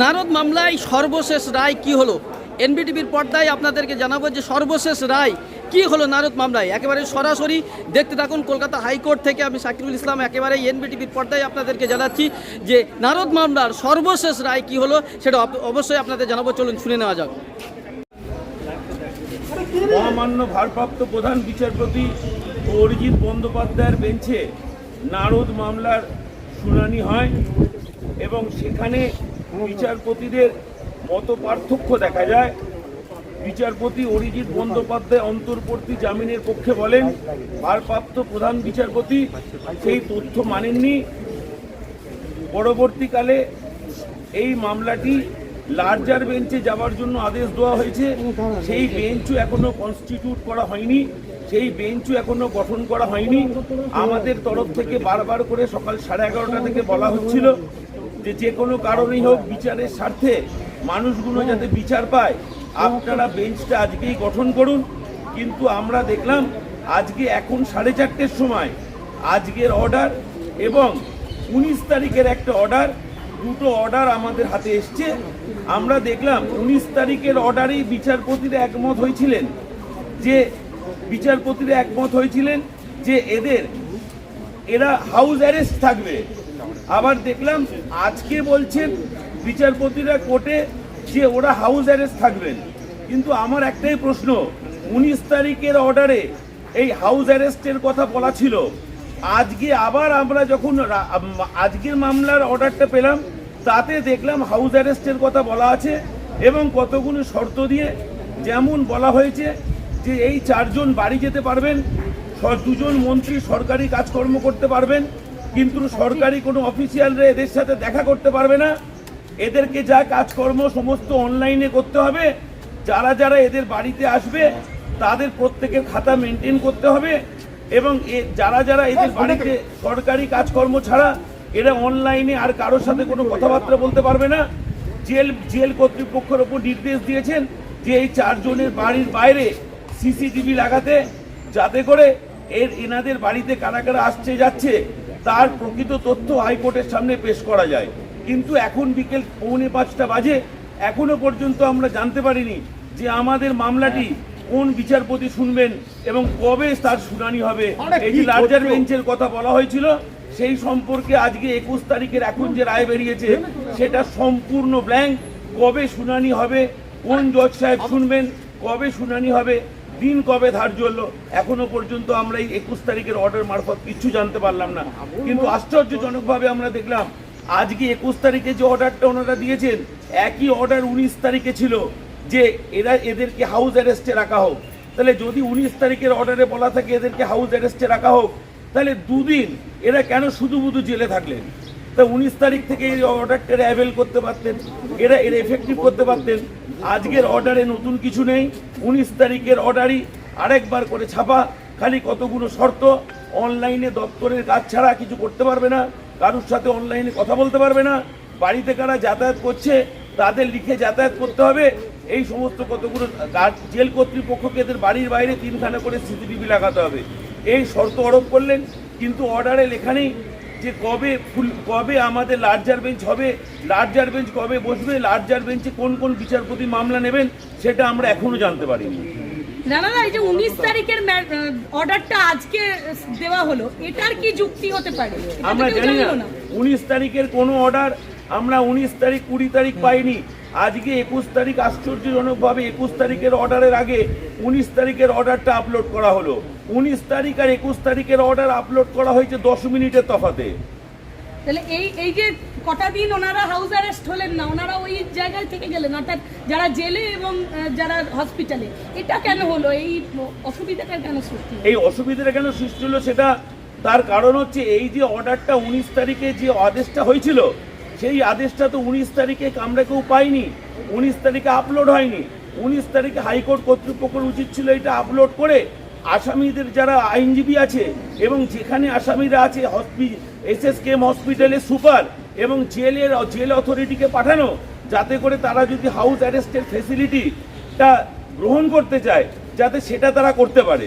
নারদ মামলায় সর্বশেষ রায় কি হলো? এনবিটিভির পর্দায় আপনাদেরকে জানাব যে সর্বশেষ রায় কি হলো নারদ মামলায়? একেবারে সরাসরি দেখতে থাকুন, কলকাতা হাইকোর্ট থেকে আমি সাকিরুল ইসলাম একেবারে এনবিটিভির পর্দায় আপনাদেরকে জানাচ্ছি যে নারদ মামলার সর্বশেষ রায় কি হলো সেটা অবশ্যই আপনাদের জানাব, চলুন শুনে নেওয়া যাক। মহামান্য ভারপ্রাপ্ত প্রধান বিচারপতি অরিজিৎ বন্দ্যোপাধ্যায়ের বেঞ্চে নারদ মামলার শুনানি হয় এবং সেখানে বিচারপতিদের মত পার্থক্য দেখা যায়। বিচারপতি অরিজিৎ বন্দ্যোপাধ্যায় অন্তর্বর্তী জামিনের পক্ষে বলেন, ভারপ্রাপ্ত প্রধান বিচারপতি সেই তথ্য মানেননি। পরবর্তীকালে এই মামলাটি লার্জার বেঞ্চে যাওয়ার জন্য আদেশ দেওয়া হয়েছে। সেই বেঞ্চও এখনও কনস্টিটিউট করা হয়নি। সেই বেঞ্চও এখনও গঠন করা হয়নি। আমাদের তরফ থেকে বারবার করে সকাল সাড়ে এগারোটা থেকে বলা হচ্ছিল যে যে কোনো কারণেই হোক বিচারের স্বার্থে মানুষগুলো যাতে বিচার পায়, আপনারা বেঞ্চটা আজকেই গঠন করুন। কিন্তু আমরা দেখলাম আজকে এখন সাড়ে চারটের সময় আজকের অর্ডার এবং উনিশ তারিখের একটা অর্ডার দুটো অর্ডার আমাদের হাতে এসছে। আমরা দেখলাম উনিশ তারিখের অর্ডারেই বিচারপতিরা একমত হয়েছিলেন যে বিচারপতিরা একমত হয়েছিলেন যে এদের, এরা হাউস অ্যারেস্ট থাকবে। আবার দেখলাম আজকে বলছেন বিচারপতিরা কোর্টে যে ওরা হাউস অ্যারেস্ট থাকবেন। কিন্তু আমার একটাই প্রশ্ন, উনিশ তারিখের অর্ডারে এই হাউস অ্যারেস্টের কথা বলা ছিল। আজকে আবার আমরা যখন আজকের মামলার অর্ডারটা পেলাম, তাতে দেখলাম হাউস অ্যারেস্টের কথা বলা আছে এবং কতগুলো শর্ত দিয়ে যেমন বলা হয়েছে যে এই চারজন বাড়ি যেতে পারবেন দুজন মন্ত্রী সরকারি কাজকর্ম করতে পারবেন কিন্তু সরকারি কোনো অফিসিয়ালরা এদের সাথে দেখা করতে পারবে না। এদেরকে যা কাজকর্ম সমস্ত অনলাইনে করতে হবে। যারা যারা এদের বাড়িতে আসবে তাদের প্রত্যেকের খাতা মেনটেন করতে হবে এবং এ- যারা যারা এদের বাড়িতে সরকারি কাজকর্ম ছাড়া এরা অনলাইনে আর কারোর সাথে কোনো কথাবার্তা বলতে পারবে না। জেল জেল কর্তৃপক্ষের ওপর নির্দেশ দিয়েছেন যে এই চারজনের বাড়ির বাইরে সিসিটিভি লাগাতে যাতে করে এর এনাদের বাড়িতে কারা কারা আসছে যাচ্ছে তার প্রকৃত তথ্য হাইকোর্টের সামনে পেশ করা যায়। কিন্তু এখন বিকেল পৌনে পাঁচটা বাজে এখনও পর্যন্ত আমরা জানতে পারিনি যে আমাদের মামলাটি কোন বিচারপতি শুনবেন এবং কবে তার শুনানি হবে। এই যে লার্জার বেঞ্চের কথা বলা হয়েছিল সেই সম্পর্কে আজকে একুশ তারিখের এখন যে রায় বেরিয়েছে সেটা সম্পূর্ণ ব্ল্যাঙ্ক কবে শুনানি হবে কোন জজ সাহেব শুনবেন কবে শুনানি হবে দিন কবে ধার্য হলো, এখনও পর্যন্ত আমরা এই একুশ তারিখের অর্ডার মারফত কিচ্ছু জানতে পারলাম না। কিন্তু আশ্চর্যজনকভাবে আমরা দেখলাম, আজকে একুশ তারিখে যে অর্ডারটা ওনারা দিয়েছেন, একই অর্ডার উনিশ তারিখে ছিল যে এরা এদেরকে হাউস অ্যারেস্টে রাখা হোক। তাহলে যদি উনিশ তারিখের অর্ডারে বলা থাকে এদেরকে হাউস অ্যারেস্টে রাখা হোক, তাহলে দুদিন এরা কেন শুধু শুধু জেলে থাকলেন? তা উনিশ তারিখ থেকে এই অর্ডারটা অ্যাভেল করতে পারতেন, এরা এর এফেক্টিভ করতে পারতেন। আজকের অর্ডারে নতুন কিছু নেই। উনিশ তারিখের অর্ডারই আরেকবার করে ছাপা। খালি কতগুলো শর্ত? অনলাইনে দপ্তরের কাজ ছাড়া কিছু করতে পারবে না। কারোর সাথে অনলাইনে কথা বলতে পারবে না। বাড়িতে কারা যাতায়াত করছে, তাদের লিখে যাতায়াত করতে হবে। এই সমস্ত কতগুলো জেল কর্তৃপক্ষকে এদের বাড়ির বাইরে তিনখানা করে সিসিটিভি লাগাতে হবে। এই শর্ত আরোপ করলেন, কিন্তু অর্ডারে লেখা নেই। যে কবে ফুল কবে আমাদের লার্জার বেঞ্চ হবে লার্জার বেঞ্চ কবে বসবে লার্জার বেঞ্চে কোন কোন বিচারপতি মামলা নেবেন সেটা আমরা এখনও জানতে পারিনি। না না না, এই যে উনিশ তারিখের অর্ডারটা আজকে দেওয়া হলো এটার কি যুক্তি হতে পারে? আমরা জানি না। উনিশ তারিখের কোনো অর্ডার আমরা উনিশ তারিখ কুড়ি তারিখ পাইনি। আজকে একুশ তারিখ আশ্চর্যজনকভাবে একুশ তারিখের অর্ডারের আগে উনিশ তারিখের অর্ডারটা আপলোড করা হলো। উনিশ তারিখ আর একুশ তারিখের অর্ডার আপলোড করা হয়েছে দশ মিনিটের তফাতে। তাহলে এই এই যে কটা দিন ওনারা হাউস অ্যারেস্ট হলেন না ওনারা ওই জায়গায় থেকে গেলেন অর্থাৎ যারা জেলে এবং যারা হসপিটালে এটা কেন হলো? এই অসুবিধাটা কেন সৃষ্টি? এই অসুবিধাটা কেন সৃষ্টি হলো সেটা তার কারণ হচ্ছে এই যে অর্ডারটা উনিশ তারিখে যে আদেশটা হয়েছিল সেই আদেশটা তো উনিশ তারিখে আমরা কেউ পাইনি। উনিশ তারিখে আপলোড হয়নি। উনিশ তারিখে হাইকোর্ট কর্তৃপক্ষের উচিত ছিল এটা আপলোড করে আসামিদের যারা আইনজীবী আছে এবং যেখানে আসামিরা আছে হসপি এসএসকেএম হসপিটালের সুপার এবং জেলের জেল অথরিটিকে পাঠানো যাতে করে তারা যদি হাউস অ্যারেস্টের ফেসিলিটিটা গ্রহণ করতে চায়, যাতে সেটা তারা করতে পারে।